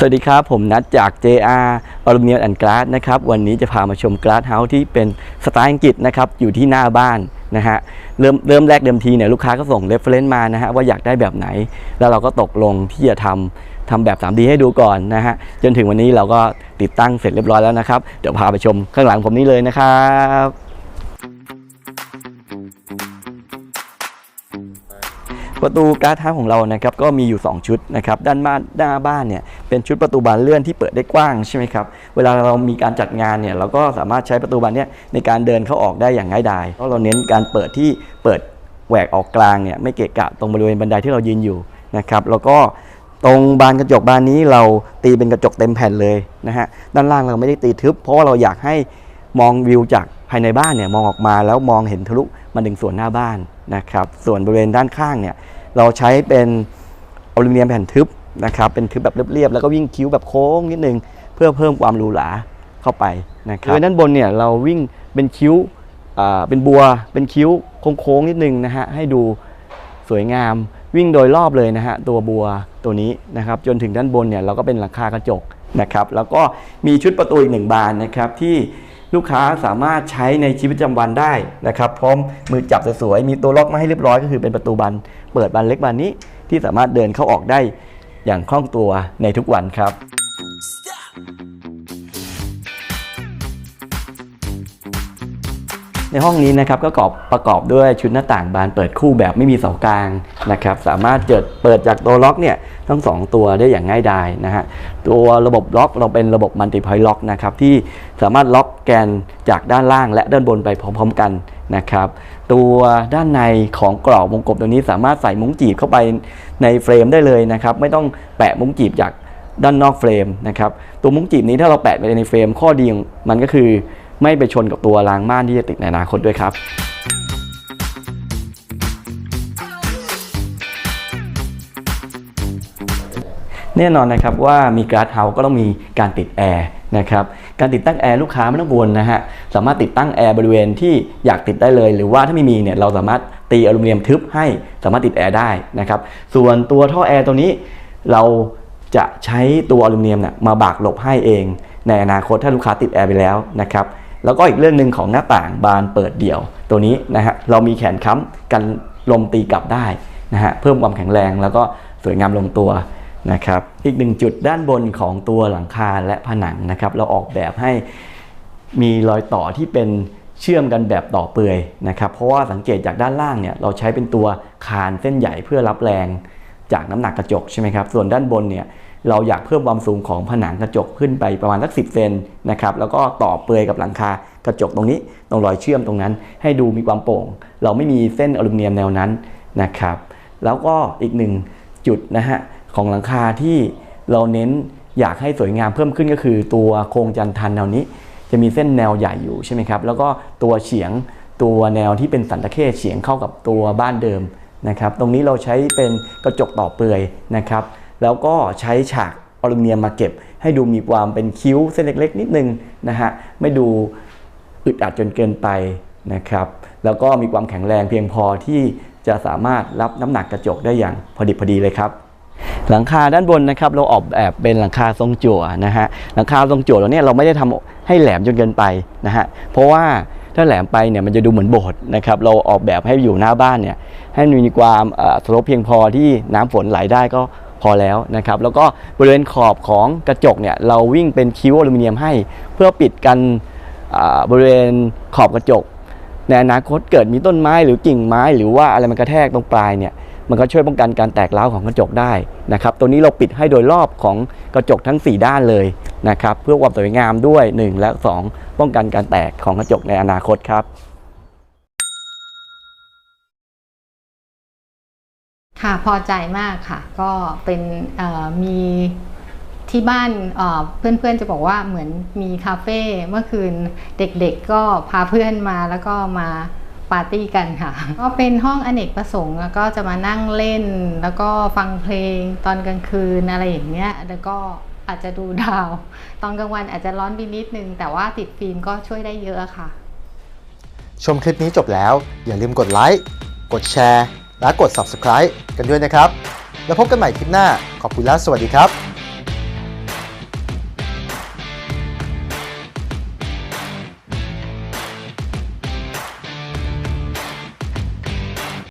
สวัสดีครับ ผมนัดจาก JR a l u m i n i u m and Glass นะครับ วันนี้จะพามาชม Glass House ที่เป็นสไตล์อังกฤษนะครับ อยู่ที่หน้าบ้านนะฮะ เริ่มเริ่มแรกเดิมทีเนี่ยลูกค้าก็ส่ง reference มานะฮะ ว่าอยากได้แบบไหน แล้วเราก็ตกลงที่จะทำทำแบบ 3D ให้ดูก่อนนะฮะ จนถึงวันนี้เราก็ติดตั้งเสร็จเรียบร้อยแล้วนะครับ เดี๋ยวพาไปชมข้างหลังผมนี้เลยนะครับประตูการ์ดท้าของเรานะครับก็มีอยู่ 2 ชุดนะครับด้านบ้านหน้าบ้านเนี่ย เป็นชุดประตูบานเลื่อนที่เปิดได้กว้างใช่ไหมครับ เวลาเรามีการจัดงานเนี่ยเราก็สามารถใช้ประตูบานนี้ในการเดินเข้าออกได้อย่างง่ายดาย เพราะเราเน้นการเปิดที่เปิดแหวกออกกลางเนี่ยไม่เกะกะตรงบริเวณบันไดที่เรายืนอยู่นะครับ แล้วก็ตรงบานกระจกบานนี้เราตีเป็นกระจกเต็มแผ่นเลยนะฮะ ด้านล่างเราไม่ได้ตีทึบ เพราะว่าเราอยากให้มองวิวจากภายในบ้านเนี่ยมองออกมาแล้วมองเห็นทะลุมาถึงส่วนหน้าบ้านนะครับ ส่วนบริเวณด้านข้างเนี่ยเราใช้เป็นอลูมิเนียมแผ่นทึบ นะครับ เป็นทึบแบบเรียบๆ แล้วก็วิ่งคิ้วแบบโค้งนิดนึง เพื่อเพิ่มความหรูหราเข้าไปนะครับโดยด้านบนเนี่ยเราวิ่งเป็นคิ้วเป็นบัว เป็นคิ้วโค้งๆนิดนึงนะฮะ ให้ดูสวยงาม วิ่งโดยรอบเลยนะฮะ ตัวบัวตัวนี้นะครับ จนถึงด้านบนเนี่ยเราก็เป็นหลังคากระจกนะครับ แล้วก็มีชุดประตูอีกหนึ่งบานนะครับที่ลูกค้าสามารถใช้ในชีวิตประจำวันได้นะครับ พร้อมมือจับสวยๆมีตัวล็อกมาให้เรียบร้อยก็คือเป็นประตูบานเปิดบานเล็กบานนี้ที่สามารถเดินเข้าออกได้ อย่างคล่องตัวในทุกวันครับในห้องนี้นะครับก็ประกอบประกอบด้วยชุดหน้าต่างบานเปิดคู่แบบไม่มีเสากลางนะครับสามารถเปิดเปิดจากตัวล็อกเนี่ยทั้ง 2 ตัวได้อย่างง่ายดายนะฮะตัวระบบล็อกเราเป็นระบบมัลติพอยล็อกนะครับที่สามารถล็อกแกนจากด้านล่างและด้านบนไปพร้อม ๆ กัน นะครับตัวด้านในของกรอบวงกลมตัวนี้สามารถใส่มุ้งจีบเข้าไปในเฟรมได้เลยนะครับ ไม่ต้องแปะมุ้งจีบจากด้านนอกเฟรมนะครับตัวมุ้งจีบนี้ถ้าเราแปะไปในเฟรมข้อดีของมันก็คือไม่ไปชนกับตัวรางม่านที่จะติดในอนาคตด้วยครับแน่นอนนะครับว่ามีการ์ดเฮาก็ต้องมีการติดแอร์นะครับ การติดตั้งแอร์ลูกค้าไม่ต้องกังวลนะฮะสามารถติดตั้งแอร์บริเวณที่อยากติดได้เลย หรือว่าถ้าไม่มีเนี่ยเราสามารถตีอลูมิเนียมทึบให้สามารถติดแอร์ได้นะครับส่วนตัวท่อแอร์ตัวนี้เราจะใช้ตัวอลูมิเนียมเนี่ยมาบากหลบให้เอง ในอนาคตถ้าลูกค้าติดแอร์ไปแล้วนะครับแล้วก็อีกเรื่องหนึ่งของหน้าต่างบานเปิดเดี่ยวตัวนี้นะฮะเรามีแขนค้ำกันลมตีกลับได้นะฮะเพิ่มความแข็งแรงแล้วก็สวยงามลงตัว นะครับอีกหนึ่งจุดด้านบนของตัวหลังคาและผนังนะครับ เราออกแบบให้มีรอยต่อที่เป็นเชื่อมกันแบบต่อเปื่อยนะครับเพราะว่าสังเกตจากด้านล่างเนี่ยเราใช้เป็นตัวคานเส้นใหญ่เพื่อรับแรงจากน้ำหนักกระจกใช่ไหมครับส่วนด้านบนเนี่ยเราอยากเพิ่มความสูงของผนังกระจกขึ้นไปประมาณสักสิเซนนะครับแล้วก็ต่อเปลือยกับหลังคากระจกตรงนี้ตรงรอยเชื่อมตรงนั้น ให้ดูมีความโปร่ง เราไม่มีเส้นอลูมิเนียมแนวนั้นนะครับแล้วก็อีกหนึ่งจุดนะฮะ ของหลังคาที่เราเน้นอยากให้สวยงามเพิ่มขึ้นก็คือ ตัวโครงจันทันแนวนี้ จะมีเส้นแนวใหญ่อยู่ใช่ไหมครับแล้วก็ตัวเฉียงตัวแนวที่เป็นสันตะเข้เฉียงเข้ากับตัวบ้านเดิมนะครับตรงนี้เราใช้เป็นกระจกต่อเปลือยนะครับ แล้วก็ใช้ฉากอลูมิเนียมมาเก็บ ให้ดูมีความเป็นคิ้วเส้นเล็กๆ นิดนึงนะฮะไม่ดูอึดอัดจนเกินไปนะครับ แล้วก็มีความแข็งแรงเพียงพอที่จะสามารถรับน้ำหนักกระจกได้อย่างพอดิบพอดีเลยครับ หลังคาด้านบนนะครับเราออกแบบเป็นหลังคาทรงจั่วนะฮะหลังคาทรงจั่วเราเนี่ยเราไม่ได้ทำให้แหลมจนเกินไปนะฮะเพราะว่าถ้าแหลมไปเนี่ยมันจะดูเหมือนโบสถ์นะครับเราออกแบบให้อยู่หน้าบ้านเนี่ยให้มีความสลปเพียงพอที่น้ำฝนไหลได้ก็พอแล้วนะครับแล้วก็บริเวณขอบของกระจกเนี่ยเราวิ่งเป็นคิ้วอลูมิเนียมให้ เพื่อปิดกันบริเวณขอบกระจกในอนาคตเกิดมีต้นไม้หรือกิ่งไม้หรือว่าอะไรมันกระแทกตรงปลายเนี่ย มันก็ช่วยป้องกันการแตกร้าวของกระจกได้นะครับ ตัวนี้เราปิดให้โดยรอบของกระจกทั้ง 4 ด้านเลยนะครับ เพื่อความสวยงามด้วย 1 และ 2 ป้องกันการแตกของกระจกในอนาคตครับค่ะพอใจมากค่ะ ก็เป็นมีที่บ้านเอ่อเพื่อนๆจะบอกว่าเหมือนมีคาเฟ่เมื่อคืนเด็กๆก็พาเพื่อนมาแล้วก็มา ปาร์ตี้กันค่ะ ก็เป็นห้องอเนกประสงค์แล้วก็จะมานั่งเล่น แล้วก็ฟังเพลงตอนกลางคืนอะไรอย่างเงี้ยแล้วก็อาจจะดูดาว ตอนกลางวันอาจจะร้อนไปนิดนึง แต่ว่าติดฟิล์มก็ช่วยได้เยอะค่ะ ชมคลิปนี้จบแล้ว อย่าลืมกดไลค์กดแชร์ และกด Subscribe กันด้วยนะครับ แล้วพบกันใหม่คลิปหน้าขอบคุณและสวัสดีครับ